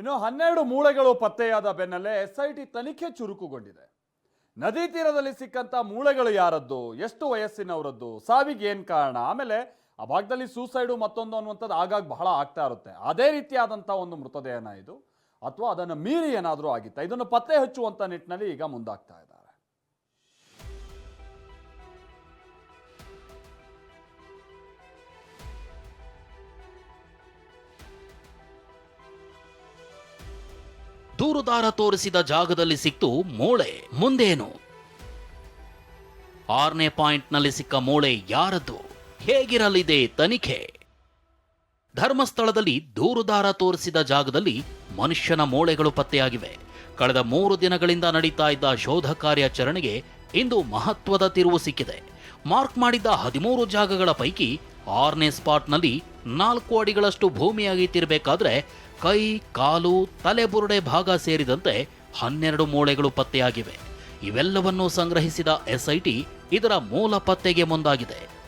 ಇನ್ನು ಹನ್ನೆರಡು ಮೂಳೆಗಳು ಪತ್ತೆಯಾದ ಬೆನ್ನಲ್ಲೇ ಎಸ್ಐಟಿ ತನಿಖೆ ಚುರುಕುಗೊಂಡಿದೆ. ನದಿ ತೀರದಲ್ಲಿ ಸಿಕ್ಕಂತ ಮೂಳೆಗಳು ಯಾರದ್ದು? ಎಷ್ಟು ವಯಸ್ಸಿನವರದ್ದು? ಸಾವಿಗೆ ಏನು ಕಾರಣ? ಆಮೇಲೆ ಆ ಭಾಗದಲ್ಲಿ ಸೂಸೈಡು ಮತ್ತೊಂದು ಅನ್ನುವಂಥದ್ದು ಆಗಾಗ ಬಹಳ ಆಗ್ತಾ ಇರುತ್ತೆ. ಅದೇ ರೀತಿಯಾದಂಥ ಒಂದು ಮೃತದೇಹನ ಇದು. ಅಥವಾ ಅದನ್ನು ಮೀರಿ ಏನಾದರೂ ಆಗಿತ್ತಾ? ಇದನ್ನು ಪತ್ತೆ ಹಚ್ಚುವಂಥ ನಿಟ್ಟಿನಲ್ಲಿ ಈಗ ಮುಂದಾಗ್ತಾ ಇದ್ದಾರೆ ದೂರುದಾರ ತೋರಿಸಿದ ಜಾಗದಲ್ಲಿ ಸಿಕ್ತು ಮೂಳೆ. ಮುಂದೇನು? ಆರನೇ ಪಾಯಿಂಟ್ನಲ್ಲಿ ಸಿಕ್ಕ ಮೂಳೆ ಯಾರದ್ದು? ಹೇಗಿರಲಿದೆ ತನಿಖೆ? ಧರ್ಮಸ್ಥಳದಲ್ಲಿ ದೂರುದಾರ ತೋರಿಸಿದ ಜಾಗದಲ್ಲಿ ಮನುಷ್ಯನ ಮೂಳೆಗಳು ಪತ್ತೆಯಾಗಿವೆ. ಕಳೆದ ಮೂರು ದಿನಗಳಿಂದ ನಡೀತಾ ಇದ್ದ ಶೋಧ ಕಾರ್ಯಾಚರಣೆಗೆ ಇಂದು ಮಹತ್ವದ ತಿರುವು ಸಿಕ್ಕಿದೆ. ಮಾರ್ಕ್ ಮಾಡಿದ್ದ ಹದಿಮೂರು ಜಾಗಗಳ ಪೈಕಿ ಆರನೇ ಸ್ಪಾಟ್ನಲ್ಲಿ ನಾಲ್ಕು ಅಡಿಗಳಷ್ಟು ಭೂಮಿ ಕೈ, ಕಾಲು ತಲೆಬುರುಡೆ ಭಾಗ ಸೇರಿದಂತೆ ಹನ್ನೆರಡು ಮೂಳೆಗಳು ಪತ್ತೆಯಾಗಿವೆ. ಇವೆಲ್ಲವನ್ನೂ ಸಂಗ್ರಹಿಸಿದ ಎಸ್ಐಟಿ ಇದರ ಮೂಲ ಪತ್ತೆಗೆ ಮುಂದಾಗಿದೆ.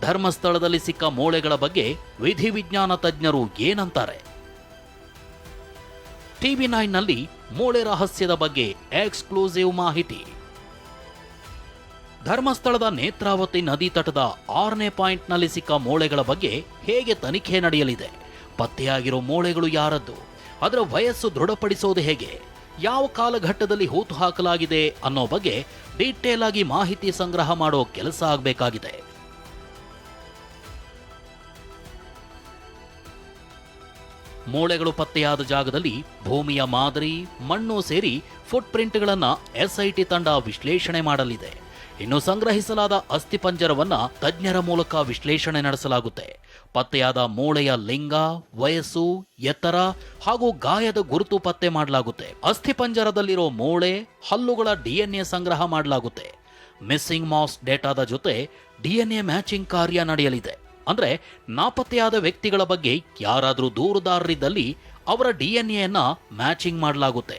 ಧರ್ಮಸ್ಥಳದಲ್ಲಿ ಸಿಕ್ಕ ಮೂಳೆಗಳ ಬಗ್ಗೆ ವಿಧಿವಿಜ್ಞಾನ ತಜ್ಞರು ಏನಂತಾರೆ? ಟಿವಿ ನೈನ್ನಲ್ಲಿ ಮೂಳೆ ರಹಸ್ಯದ ಬಗ್ಗೆ ಎಕ್ಸ್ಕ್ಲೂಸಿವ್ ಮಾಹಿತಿ. ಧರ್ಮಸ್ಥಳದ ನೇತ್ರಾವತಿ ನದಿ ತಟದ ಆರನೇ ಪಾಯಿಂಟ್ನಲ್ಲಿ ಸಿಕ್ಕ ಮೂಳೆಗಳ ಬಗ್ಗೆ ಹೇಗೆ ತನಿಖೆ ನಡೆಯಲಿದೆ? ಪತ್ತೆಯಾಗಿರೋ ಮೂಳೆಗಳು ಯಾರದ್ದು? ಅದರ ವಯಸ್ಸು ದೃಢಪಡಿಸೋದು ಹೇಗೆ? ಯಾವ ಕಾಲಘಟ್ಟದಲ್ಲಿ ಹೂತು ಹಾಕಲಾಗಿದೆ ಅನ್ನೋ ಬಗ್ಗೆ ಡೀಟೇಲ್ ಆಗಿ ಮಾಹಿತಿ ಸಂಗ್ರಹ ಮಾಡೋ ಕೆಲಸ ಆಗಬೇಕಾಗಿದೆ. ಮೂಳೆಗಳು ಪತ್ತೆಯಾದ ಜಾಗದಲ್ಲಿ ಭೂಮಿಯ ಮಾದರಿ, ಮಣ್ಣು ಸೇರಿ ಫುಟ್ ಪ್ರಿಂಟ್ಗಳನ್ನು ಎಸ್ಐಟಿ ತಂಡ ವಿಶ್ಲೇಷಣೆ ಮಾಡಲಿದೆ. ಇನ್ನು ಸಂಗ್ರಹಿಸಲಾದ ಅಸ್ಥಿಪಂಜರವನ್ನ ತಜ್ಞರ ಮೂಲಕ ವಿಶ್ಲೇಷಣೆ ನಡೆಸಲಾಗುತ್ತೆ. ಪತ್ತೆಯಾದ ಮೂಳೆಯ ಲಿಂಗ, ವಯಸ್ಸು, ಎತ್ತರ ಹಾಗೂ ಗಾಯದ ಗುರುತು ಪತ್ತೆ ಮಾಡಲಾಗುತ್ತೆ. ಅಸ್ಥಿಪಂಜರದಲ್ಲಿರೋ ಮೂಳೆ, ಹಲ್ಲುಗಳ ಡಿಎನ್ಎ ಸಂಗ್ರಹ ಮಾಡಲಾಗುತ್ತೆ. ಮಿಸ್ಸಿಂಗ್ ಮಾಸ್ ಡೇಟಾದ ಜೊತೆ ಡಿಎನ್ಎ ಮ್ಯಾಚಿಂಗ್ ಕಾರ್ಯ ನಡೆಯಲಿದೆ. ಅಂದ್ರೆ ನಾಪತ್ತೆಯಾದ ವ್ಯಕ್ತಿಗಳ ಬಗ್ಗೆ ಯಾರಾದರೂ ದೂರುದಾರರಿದ್ದಲ್ಲಿ ಅವರ ಡಿ ಎನ್ ಎನ್ನ ಮ್ಯಾಚಿಂಗ್ ಮಾಡಲಾಗುತ್ತೆ.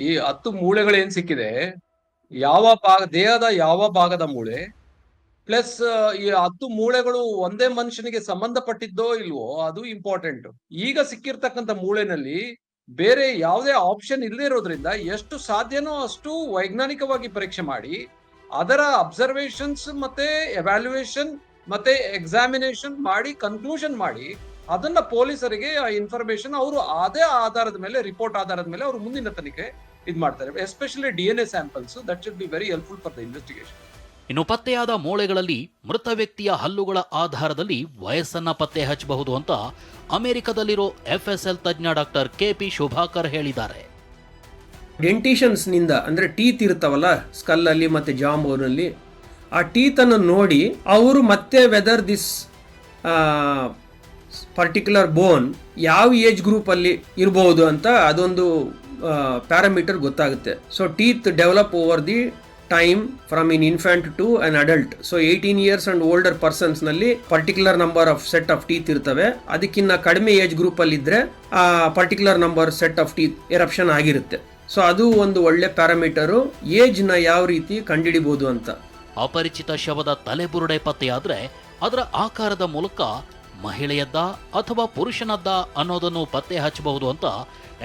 ಈ ಹತ್ತು ಮೂಳೆಗಳೇನ್ ಸಿಕ್ಕಿದೆ? ಯಾವ ಭಾಗ, ದೇಹದ ಯಾವ ಭಾಗದ ಮೂಳೆ, ಪ್ಲಸ್, ಈ ಹತ್ತು ಮೂಳೆಗಳು ಒಂದೇ ಮನುಷ್ಯನಿಗೆ ಸಂಬಂಧಪಟ್ಟಿದ್ದೋ ಇಲ್ವೋ, ಅದು ಇಂಪಾರ್ಟೆಂಟ್. ಈಗ ಸಿಕ್ಕಿರ್ತಕ್ಕಂಥ ಮೂಳೆನಲ್ಲಿ ಬೇರೆ ಯಾವುದೇ ಆಪ್ಷನ್ ಇಲ್ಲದೆ ಇರೋದ್ರಿಂದ ಎಷ್ಟು ಸಾಧ್ಯನೋ ಅಷ್ಟು ವೈಜ್ಞಾನಿಕವಾಗಿ ಪರೀಕ್ಷೆ ಮಾಡಿ ಅದರ ಅಬ್ಸರ್ವೇಷನ್ಸ್ ಮತ್ತೆ ಎವ್ಯಾಲ್ಯೂಯೇಷನ್ ಮತ್ತೆ ಎಕ್ಸಾಮಿನೇಷನ್ ಮಾಡಿ ಕನ್ಕ್ಲೂಷನ್ ಮಾಡಿ, ಅದನ್ನ ಪೊಲೀಸರಿಗೆ ಆ ಇನ್ಫಾರ್ಮೇಶನ್ ಅವರು ಅದೇ ಆಧಾರದ ಮೇಲೆ ರಿಪೋರ್ಟ್ ಆಧಾರದ ಮೇಲೆ ಅವರು ಮುಂದಿನ ತನಿಖೆ ಇದು ಮಾಡ್ತಾರೆ. Especially D N A samples that should be very helpful for the investigation ಇನ್ನು ಪತ್ತೆಯಾದ ಮೂಳೆಗಳಲ್ಲಿ ಮೃತ ವ್ಯಕ್ತಿಯ ಹಲ್ಲುಗಳ ಆಧಾರದಲ್ಲಿ ವಯಸ್ಸನ್ನ ಪತ್ತೆ ಹಚ್ಚಬಹುದು ಅಂತ ಅಮೆರಿಕದಲ್ಲಿರೋ ಎಫ್ಎಸ್ಎಲ್ ತಜ್ಞ ಡಾಕ್ಟರ್ ಕೆಪಿ ಶುಭಾಕರ್ ಹೇಳಿದ್ದಾರೆ. ಡೆಂಟಿಷನ್ಸ್ನಿಂದ ಅಂದರೆ ಟೀತ್ ಇರ್ತಾವಲ್ಲ ಸ್ಕಲ್ಲಲ್ಲಿ ಮತ್ತು ಜಾಂಬೋನಲ್ಲಿ ಆ ಟೀತನ್ನು ನೋಡಿ ಅವರು ಮತ್ತೆ ವೆದರ್ ದಿಸ್ ಪರ್ಟಿಕ್ಯುಲರ್ ಬೋನ್ ಯಾವ ಏಜ್ ಗ್ರೂಪಲ್ಲಿ ಇರ್ಬೋದು ಅಂತ ಅದೊಂದು ಪ್ಯಾರಾಮೀಟರ್ ಗೊತ್ತಾಗುತ್ತೆ. So teeth develop over the time from in infant to an adult so eighteen years and older ಪರ್ಸನ್ಸ್ನಲ್ಲಿ particular number of set of teeth ಇರ್ತವೆ. ಅದಕ್ಕಿಂತ ಕಡಿಮೆ ಏಜ್ ಗ್ರೂಪಲ್ಲಿ ಇದ್ರೆ ಆ particular number set of teeth eruption ಆಗಿರುತ್ತೆ. So ಅದು ಒಂದು ಒಳ್ಳೆ ಪ್ಯಾರಾಮೀಟರು. ಏಜ್ನ ಯಾವ ರೀತಿ ಕಂಡುಹಿಡಿಬೋದು ಅಂತ. ಅಪರಿಚಿತ ಶವದ ತಲೆಬುರುಡೆ ಪತ್ತೆಯಾದ್ರೆ ಅದರ ಆಕಾರದ ಮೂಲಕ ಮಹಿಳೆಯದ್ದ ಅಥವಾ ಪುರುಷನದ್ದ ಅನ್ನೋದನ್ನು ಪತ್ತೆ ಹಚ್ಚಬಹುದು ಅಂತ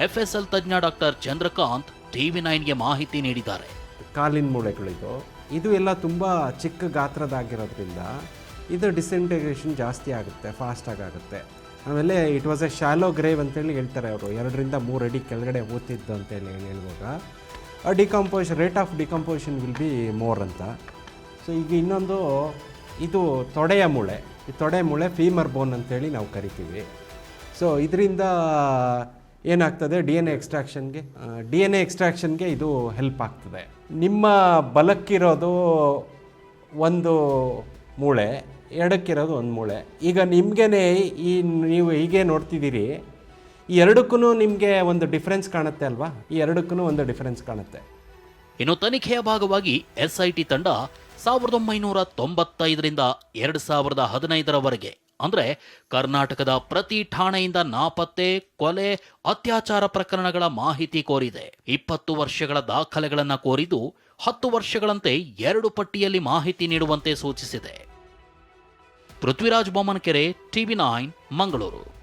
ಎಫ್ ಎಸ್ ಎಲ್ ತಜ್ಞ ಡಾಕ್ಟರ್ ಚಂದ್ರಕಾಂತ್ ಟಿವಿ ನೈನ್ಗೆ ಮಾಹಿತಿ ನೀಡಿದ್ದಾರೆ. ಕಾಲಿನ ಮೂಳೆಗಳಿದು ಇದು ಎಲ್ಲ ತುಂಬ ಚಿಕ್ಕ ಗಾತ್ರದಾಗಿರೋದ್ರಿಂದ ಇದು ಡಿಸ್ಇಂಟಗ್ರೇಷನ್ ಜಾಸ್ತಿ ಆಗುತ್ತೆ ಫಾಸ್ಟಾಗಿ ಆಗುತ್ತೆ ಆಮೇಲೆ it was a shallow grave ಅಂತೇಳಿ ಹೇಳ್ತಾರೆ ಅವರು. ಎರಡರಿಂದ ಮೂರು ಅಡಿ ಕೆಳಗಡೆ ಓದ್ತಿದ್ದು ಅಂತೇಳಿ ಹೇಳುವಾಗ. Decomposition rate of decomposition will be more ಅಂತ. ಸೊ ಈಗ ಇನ್ನೊಂದು, ಇದು ತೊಡೆಯ ಮೂಳೆ. ಈ ತೊಡೆ ಮೂಳೆ ಫೀಮರ್ ಬೋನ್ ಅಂತೇಳಿ ನಾವು ಕರಿತೀವಿ. ಸೊ ಇದರಿಂದ ಏನಾಗ್ತದೆ? ಡಿ ಎನ್ ಎ ಎಕ್ಸ್ಟ್ರಾಕ್ಷನ್ಗೆ ಡಿ ಎನ್ ಎ ಎಕ್ಸ್ಟ್ರಾಕ್ಷನ್ಗೆ ಇದು ಹೆಲ್ಪ್ ಆಗ್ತದೆ. ನಿಮ್ಮ ಬಲಕ್ಕಿರೋದು ಒಂದು ಮೂಳೆ ಎಡಕ್ಕಿರೋದು ಒಂದು ಮೂಳೆ. ಈಗ ನಿಮಗೇ ಈ ನೀವು ಹೀಗೆ ನೋಡ್ತಿದ್ದೀರಿ, ಈ ಎರಡಕ್ಕೂ ನಿಮಗೆ ಒಂದು ಡಿಫ್ರೆನ್ಸ್ ಕಾಣುತ್ತೆ ಅಲ್ವಾ? ಈ ಎರಡಕ್ಕೂ ಒಂದು ಡಿಫ್ರೆನ್ಸ್ ಕಾಣುತ್ತೆ. ಇನ್ನು ತನಿಖೆಯ ಭಾಗವಾಗಿ ಎಸ್ಐಟಿ ತಂಡ ಸಾವಿರದ ಒಂಬೈನೂರ ತೊಂಬತ್ತೈದರಿಂದ ಎರಡು ಸಾವಿರದ ಹದಿನೈದರವರೆಗೆ, ಅಂದರೆ ಕರ್ನಾಟಕದ ಪ್ರತಿ ಠಾಣೆಯಿಂದ ನಾಪತ್ತೆ, ಕೊಲೆ, ಅತ್ಯಾಚಾರ ಪ್ರಕರಣಗಳ ಮಾಹಿತಿ ಕೋರಿದೆ. ಇಪ್ಪತ್ತು ವರ್ಷಗಳ ದಾಖಲೆಗಳನ್ನು ಕೋರಿದ್ದು ಹತ್ತು ವರ್ಷಗಳಂತೆ ಎರಡು ಪಟ್ಟಿಯಲ್ಲಿ ಮಾಹಿತಿ ನೀಡುವಂತೆ ಸೂಚಿಸಿದೆ. Prithviraj Bommanakere TV nine Mangaluru.